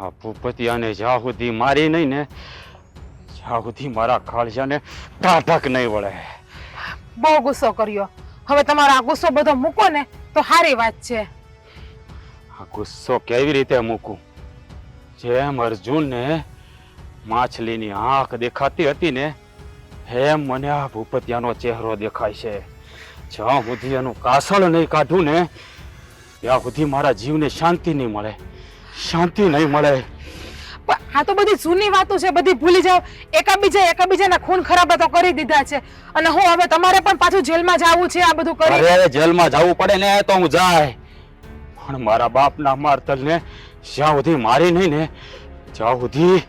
આ ભૂપતિયાને જ્યાં સુધી મારી નહીં ને જ્યાં સુધી મારા કાળજાને ટાઢક નહીં વળે. બહુ ગુસ્સો કર્યો. હવે તમારો આ ગુસ્સો બધો મૂકો ને તો સારી વાત છે. આ ગુસ્સો કેવી રીતે મૂકું? જેમ અર્જુનને માછલીની આંખ દેખાતી હતી ને એમ મને આ ભૂપતિયાનો ચહેરો દેખાય છે. જ્યાં સુધી એનું કાસળ નહીં કાઢું ને ત્યાં સુધી મારા જીવને શાંતિ નહીં મળે. શાંતિ નહીં મળે. પણ આ તો બધી જૂની વાતો છે બધી ભૂલી જાઓ. એકાબીજા એકાબીજાના ખૂન ખરાબ તો કરી દીધા છે. અને હું હવે તમારે પણ પાછું જેલમાં જવું છે આ બધું કરી? અરે જેલમાં જવું પડે ને તો હું જાય. પણ મારા બાપના મારતલને જ્યાં સુધી મારી નહીં ને જ્યાં સુધી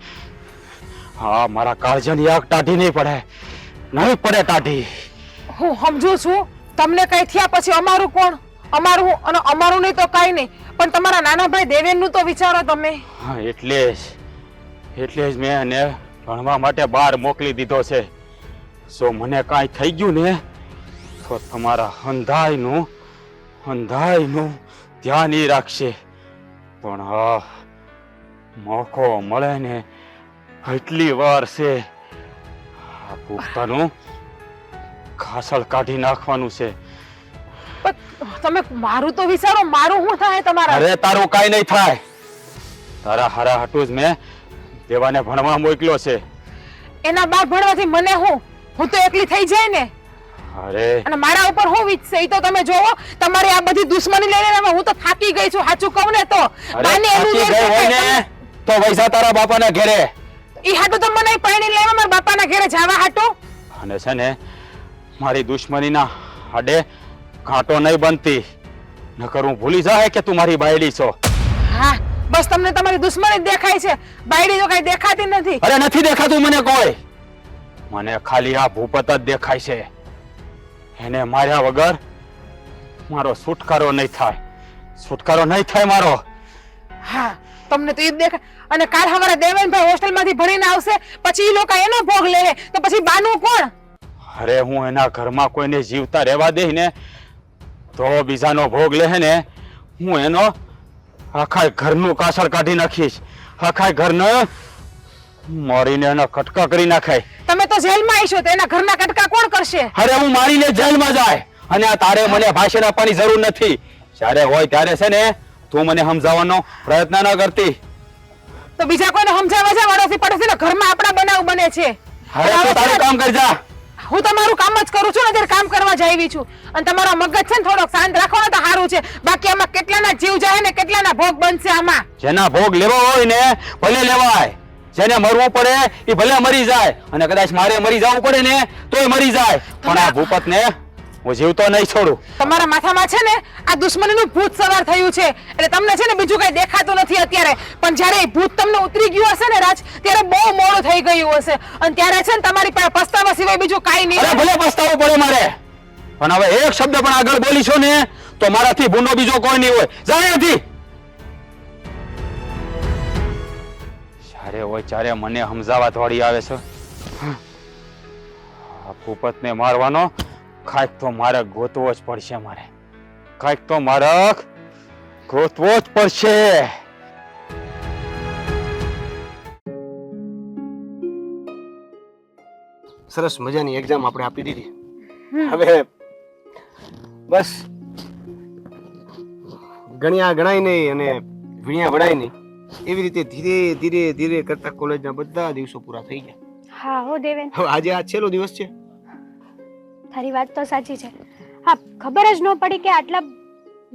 હા મારા કાળજાની આગ ટાઢી નહીં પડે. નહીં પડે ટાઢી. હું સમજુ છું તમને કઈ થયા પછી અમારું કોણ? અમારું અને અમારું નહીં તો કાંઈ નહીં. પણ તમારા નાના ભાઈ દેવેનનું તો વિચારો તમે. હા, એટલે જ. એટલે જ મેં એને ભણવા માટે બહાર મોકલી દીધો છે. જો મને કાંઈ થઈ ગયું ને, તો તમારા હંધાઈનું હંધાઈનું ધ્યાન ઈ રાખશે. પણ હા, મોકો મળે ને એટલી વાર છે. આ પોતાનું ખાસળ કાઢી નાખવાનું છે. તમે મારું તો વિચારો મારું શું થાય તમારા? અરે તારું કાંઈ નહીં થાય. તારા હારા હાટું જ મેં દેવાને ભણવા મોકલ્યો છે. એના બાપ ભણવાથી મને હું હું તો એકલી થઈ જાય ને. અરે. અને મારા ઉપર હું વીતશે એ તો તમે જોવો તમારી આ બધી દુશ્મની લઈને હવે હું તો થાકી ગઈ છું સાચું કહું ને તો. બાને એનું ને તો વૈસા તારા બાપાના ઘેરે. ઈ હાટું તો મને પરણી લેવા મારા બાપાના ઘરે જવા હાટુ. અને છે ને મારી દુશ્મનીના હાડે કાંટો નહીં બનતી. નકર હું ભૂલી જાય કે તું મારી બાયડી છો. હા બસ તમને તમારી દુશ્મની જ દેખાય છે. બાયડી તો કઈ દેખાતી નથી. અરે નથી દેખાતું મને કોઈ. મને ખાલી આ ભૂપત જ દેખાય છે. એને માર્યા વગર મારો છુટકારો નહીં થાય. છુટકારો નહીં થાય મારો. હા તમને તો એ દેખાય. અને કાલ હવારે દેવેનભાઈ હોસ્ટેલમાંથી ભણીને આવશે પછી એ લોકો એનો ભોગ લે તો પછી બાનું કોણ? અરે હું એના ઘરમાં કોઈને જીવતા રહેવા દઈ ને તો બીજાનો ભોગ લે ને હું એનો આખા ઘરનું કાસળ કાઢી નાખીશ. આખા ઘરને મારીને એના કટકા કરી નાખાય. તમે તો જેલમાં આવીશો તો એના ઘરના કટકા કોણ કરશે? અરે હું મારીને જેલમાં જાય અને આ તારે મને ભાષણ આપવાની જરૂર નથી. જ્યારે હોય ત્યારે છે ને તું મને સમજાવવાનો પ્રયત્ન ન કરતી. તો બીજા કોઈને સમજાવવા જાય પડોશી પડોશી ઘરમાં આપણા બનાવ બને છે. અરે તું તારું કામ કરજા હું તમારું કામ જ કરું છું ને અત્યારે કામ કરવા જાવી છું. અને તમારો મગજ છે ને થોડોક શાંત રાખો ને તો સારું છે. બાકી આમાં કેટલાના જીવ જાય ને કેટલાના ભોગ બનશે આમાં? જેના ભોગ લેવો હોય ને ભલે લેવાય. જેને મરવું પડે એ ભલે મરી જાય. અને કદાચ મારે મરી જવું પડે ને તોય મરી જાય. પણ આ ભૂપત ને હું જીવતો નહીં છોડું. તમારા માથામાં છે ને આ દુશ્મનીનું ભૂત સવાર થયું છે. એટલે તમને છે ને બીજું કઈ દેખાતું નથી અત્યારે. પણ જ્યારે એ ભૂત તમને ઉતરી ગયું હશે ને રાજ ત્યારે બહુ મોડું થઈ ગયું હશે. અને ત્યારે છે ને તમારી પાસે પસ્તાવા સિવાય બીજું કાંઈ અરે નહીં ભલે પસ્તાવો પડે મારે. પણ હવે એક શબ્દ પણ આગળ બોલીશો ને તો મારાથી ભૂનો બીજો કોઈ નહીં હોય. જાણે નથી જ્યારે હોય ત્યારે મને સમજાવવા દોડી આવે છે. ભૂપતને મારવાનો કાંઈક તો મારે ગોતવો જ પડશે મારે. કાંઈક તો મારે ગોતવો જ પડશે. સરસ મજાની એક્ઝામ આપણે આપી દીધી. હવે બસ. ગણ્યા ગણાય નહીં અને વીણ્યા વડાય નહીં. એવી રીતે ધીરે ધીરે ધીરે કરતા કોલેજના બધા દિવસો પૂરા થઈ ગયા. હા હો દેવેન. આજે આ છેલ્લો દિવસ છે. તારી વાત તો સાચી છે. હા ખબર જ ન પડી કે આટલા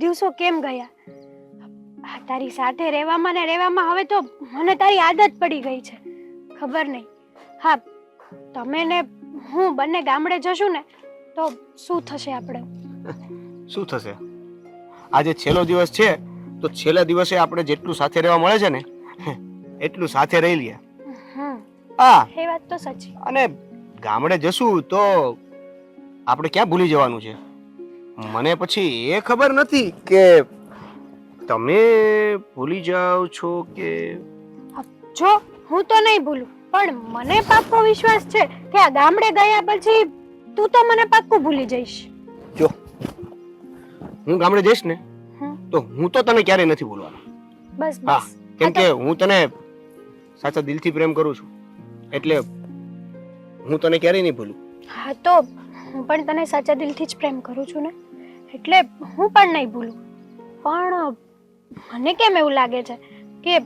દિવસો કેમ ગયા. હા તારી સાથે રહેવામાં ને રહેવામાં હવે તો મને તારી આદત પડી ગઈ છે. ખબર નહીં. હા તમે ને હું બંને ગામડે જશું ને તો શું થશે આપણે? શું થશે? આજે છેલ્લો દિવસ છે તો છેલ્લા દિવસે આપણે જેટલું સાથે રહેવા મળે છે ને એટલું સાથે રહી લઈએ હા. એ વાત તો સાચી. અને ગામડે જશું તો આપણે ક્યાં ભૂલી જવાનું છે? મને પછી એ ખબર નથી કે તમે ભૂલી જાઓ છો કે જો હું તો નહીં ભૂલું પણ મને પાક્કો વિશ્વાસ છે કે આ ગામડે ગયા પછી તું તો મને પાક્કું ભૂલી જઈશ. જો. હું ગામડે જઈશ ને તો હું તો તને ક્યારેય નથી ભૂલવાનો. બસ હા બસ. કેમ કે હું તને સાચા દિલથી પ્રેમ કરું છું એટલે હું તને ક્યારેય નહીં ભૂલું. હા તો હું પણ તને સાચા દિલથી જ પ્રેમ કરું છું ને? એટલે હું પણ નહીં ભૂલું. પણ મને કેમ એવું લાગે છે કે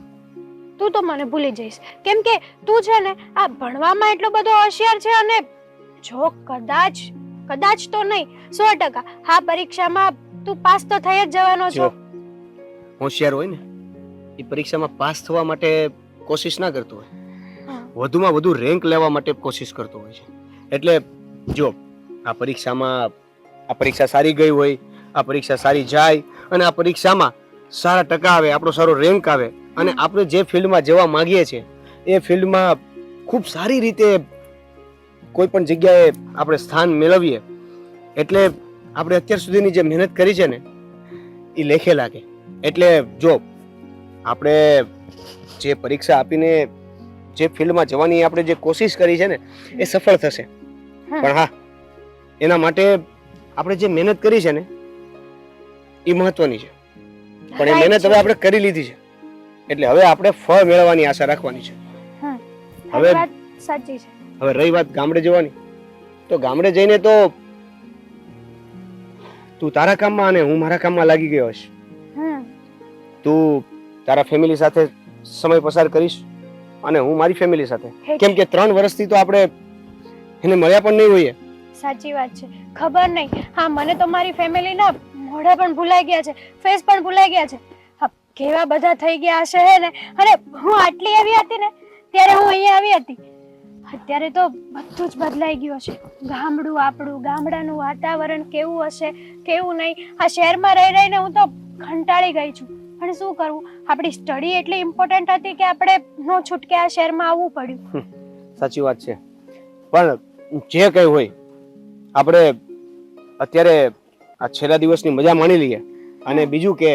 તું તો મને ભૂલી જઈશ? કેમ કે તું છે ને આ ભણવામાં એટલો બધો હોશિયાર છે અને જો કદાચ કદાચ તો નહીં સો ટકા. હા પરીક્ષામાં તું પાસ તો થઈ જ જવાનો છો. હોશિયાર હોય ને એ પરીક્ષામાં પાસ થવા માટે કોશિશ ના કરતો હોય. વધુમાં વધુ રેન્ક લેવા માટે કોશિશ કરતો હોય છે. એટલે જો આ પરીક્ષામાં આ પરીક્ષા સારી ગઈ હોય આ પરીક્ષા સારી જાય અને આ પરીક્ષામાં સારા ટકા આવે આપણો સારો રેન્ક આવે અને આપણે જે ફિલ્ડમાં જવા માંગીએ છીએ એ ફિલ્ડમાં ખૂબ સારી રીતે કોઈ પણ જગ્યાએ આપણે સ્થાન મેળવીએ. એટલે આપણે અત્યાર સુધીની જે મહેનત કરી છે ને એ લેખે લાગે. એટલે જો આપણે જે પરીક્ષા આપીને જે ફિલ્ડમાં જવાની આપણે જે કોશિશ કરી છે ને એ સફળ થશે. પણ હા એના માટે આપણે જે મહેનત કરી છે ને એ મહત્વની છે. પણ એ મહેનત હવે આપણે કરી લીધી છે. એટલે હવે આપણે ફળ મેળવવાની આશા રાખવાની છે. હવે- સાચી છે. હવે રહી વાત ગામડે જવાની. તો ગામડે જઈને તો તું તારા કામમાં અને હું મારા કામમાં લાગી ગયો હશ. તું તારા ફેમિલી સાથે સમય પસાર કરીશ અને હું મારી ફેમિલી સાથે. કેમ કે ત્રણ વર્ષથી તો આપણે એને મળ્યા પણ નહીં હોઈએ. સાચી વાત છે. ખબર નહીં. હા, મને તો મારી ફેમિલીના મોઢા પણ ભૂલાઈ ગયા છે. ફેસ પણ ભૂલાઈ ગયા છે. કેવા બધા થઈ ગયા હશે હે ને? અરે હું આટલી આવી હતી ને? ત્યારે હું અહીંયા આવી હતી. અત્યારે તો બધું જ બદલાઈ ગયું હશે. ગામડું આપણું, ગામડાનું વાતાવરણ કેવું હશે, કેવું નહીં? આ શહેરમાં રહી રહીને હું તો કંટાળી ગઈ છું. પણ શું કરવું? આપણી સ્ટડી એટલી ઇમ્પોર્ટન્ટ હતી કે આપણે નો છૂટકે આ શહેરમાં આવવું પડ્યું. સાચી વાત છે. પણ જે કંઈ હોય આપણે અત્યારે આ છેલ્લા દિવસની મજા માણી લઈએ. અને બીજું કે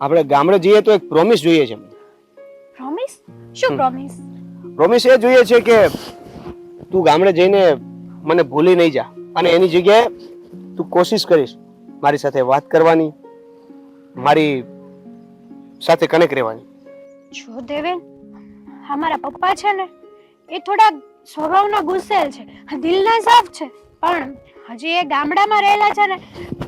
આપણે ગામડે જઈએ તો એક પ્રોમિસ જોઈએ છે પ્રોમિસ શું પ્રોમિસ પ્રોમિસ એ જોઈએ છે કે તું ગામડે જઈને મને ભૂલી નહીં જા. અને એની જગ્યાએ તું કોશિશ કરીશ મારી સાથે વાત કરવાની મારી સાથે કનેક્ટ રહેવાની. જો દેવેન અમારા પપ્પા છે ને એ થોડા સ્વભાવના ગુસ્સેલ છે. દિલના સાફ છે. પણ હજી એ ગામડામાં રહેલા છે ને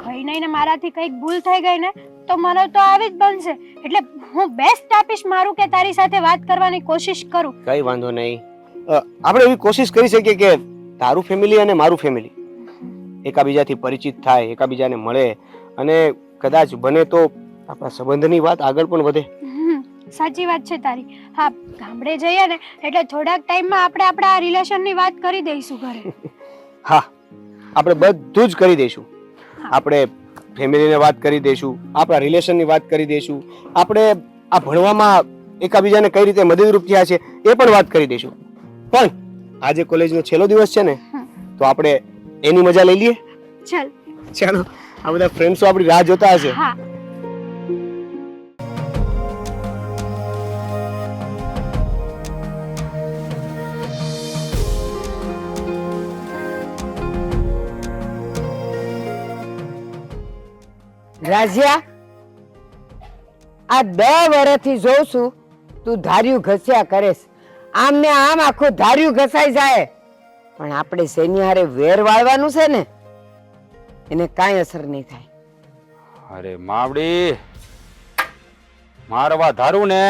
કઈ નહીં ને મારાથી કંઈક ભૂલ થઈ ગઈ ને તો મને તો આવી જ બનશે. એટલે હું બેસ્ટ આપીશ મારું કે તારી સાથે વાત કરવાની કોશિશ કરું. કઈ વાંધો નહીં. આપણે એવી કોશિશ કરી શકીએ કે તારું ફેમિલી અને મારું ફેમિલી એકાબીજાથી પરિચિત થાય એકાબીજાને મળે અને કદાચ બને તો આપણા સંબંધની વાત આગળ પણ વધે. સાચી વાત છે તારી. હા ગામડે જઈએ ને એટલે થોડાક ટાઈમમાં આપણે આપણા રિલેશનની વાત કરી દઈશું ઘરે. હા આપણે બધું જ કરી દઈશું. આપણે ફેમિલીને વાત કરી દઈશું આપણા રિલેશનની વાત કરી દઈશું આપણે આ ભણવામાં એકાબીજાને કઈ રીતે મદદરૂપ થયા છે એ પણ વાત કરી દઈશું. પણ આજે કોલેજનો છેલ્લો દિવસ છે ને તો આપણે એની મજા લઈ લઈએ. ચાલ. ચાલો આ બધા ફ્રેન્ડ્સો આપણી રાહ જોતા હશે. હા. રાજ્યા આ બે વર્ષથી જોઉં છું તું ધાર્યું ઘસ્યા કરેશ. આમ ને આમ આખું ધાર્યું ઘસાઈ જાય. પણ આપણે શેની હારે વેર વાળવાનું છે ને એને કાંઈ અસર નહીં થાય. અરે માવડી મારવા ધારું ને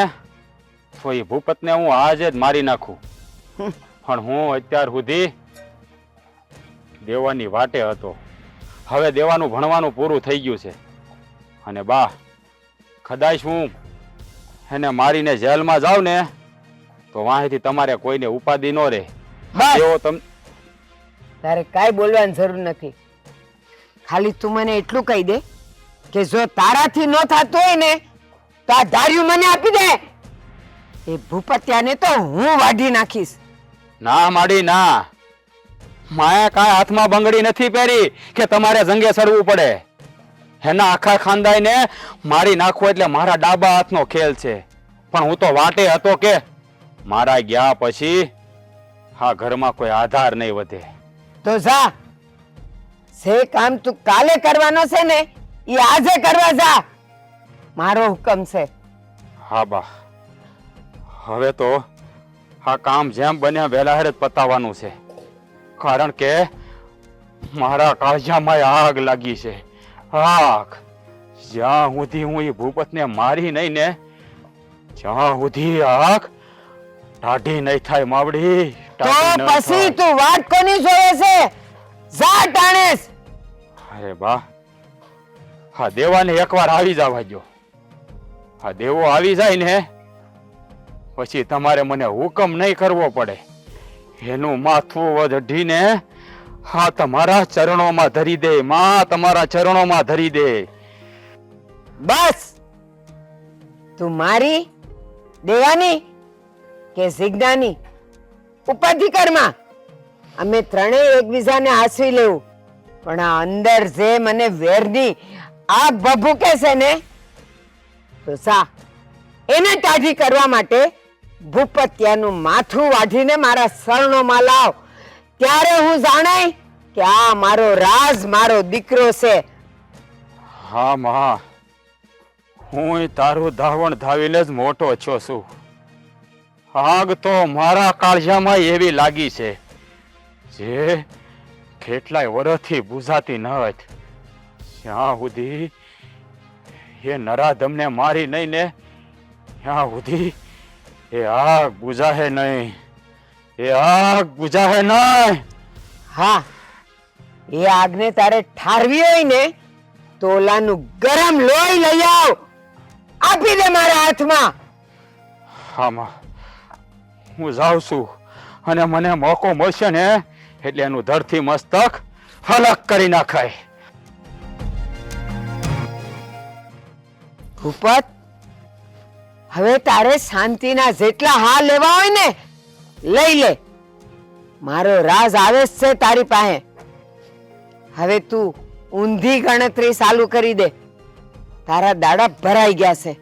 તો એ ભૂપતને હું આજે જ મારી નાખું. પણ હું અત્યાર સુધી દેવાની વાટે હતો. હવે દેવાનું ભણવાનું પૂરું થઈ ગયું છે. અને બા કદાચ હું એને મારીને જેલમાં જાઉં ને તો વાંહેથી તમારે કોઈને ઉપાધિ ન રહે. બસ. એવો તમ તારે કાંઈ બોલવાની જરૂર નથી. ખાલી તું મને એટલું કહી દે કે જો તારાથી ન થતું હોય ને તો આ ધાર્યું મને આપી દે. એ ભૂપત્યાને તો હું વાઢી નાખીશ. ના માડી ના. માયા કાંઈ હાથમાં બંગડી નથી પહેરી કે તમારે જંગે સરવું પડે. એના આખા ખાનદાઈને મારી નાખવો એટલે મારા ડાબા હાથનો ખેલ છે. પણ હું તો વાટે હતો કે મારા ગયા પછી આ ઘરમાં કોઈ આધાર નહીં વધે. તો જા. જે કામ તું કાલે કરવાનો છે ને એ આજે કરવા જા. મારો હુકમ છે. હા બા. હવે તો આ કામ જેમ બને વહેલા જ પતાવવાનું છે. કારણ કે મારા કાળજામાં આગ લાગી છે. આગ જ્યાં સુધી હું એ ભૂપતને મારી નહીં ને જ્યાં સુધી આખ ટાઢી નહીં થાય માવડી તો પછી તું વાત કોની જોવે છે? જા ટાણેસ અરે બા હા દેવાને એકવાર આવી જવા દો હા દેવો આવી જાય ને પછી તમારે મને હુકમ નહીં કરવો પડે. એનું માથું વધીને હા, તમારા ચરણોમાં ધરી દે, માં તમારા ચરણોમાં ધરી દે. બસ! તું મારી, દેવાની કે સિગ્નાની ઉપાધિકરમાં. અમે ત્રણેય એકબીજાને હાસવી લેવું. પણ આ અંદર જે મને વેરની આ ભભૂકે છે ને, તો સા, એને ટાઢી કરવા માટે ભૂપત્યાનું માથું વાઢીને મારા શરણોમાં લાવ. ત્યારે હું જાણાય કે આ મારો રાજ, મારો દીકરો છે. હા, મા. હું તારું ધાવણ ધાવીને જ મોટો છો છું. આગ તો મારા કાળજામાં એવી લાગી છે, જે કેટલાય વર્ષથી બુઝાતી ન હતી. જ્યાં સુધી એ નરાધમને મારી નહીં ને, ત્યાં સુધી એ આગ બુઝાહે નહીં. એ આગ નહીં હા એ આગને તારે ઠારવી હોય ને તો ઓલાનું ગરમ લોહી લઈ આવ. આપી દે મારા હાથમાં. હા હું જાઉં છું અને મને મોકો મળશે ને એટલે એનું ધરથી મસ્તક હલક કરી નાખાય. ભૂપત હવે તારે શાંતિના જેટલા હા લેવા હોય ને લઈ લે. મારો રાજ આવે છે તારી પાસે. હવે તું ઊંધી ગણતરી ચાલુ કરી દે. તારા દાડા ભરાઈ ગયા છે.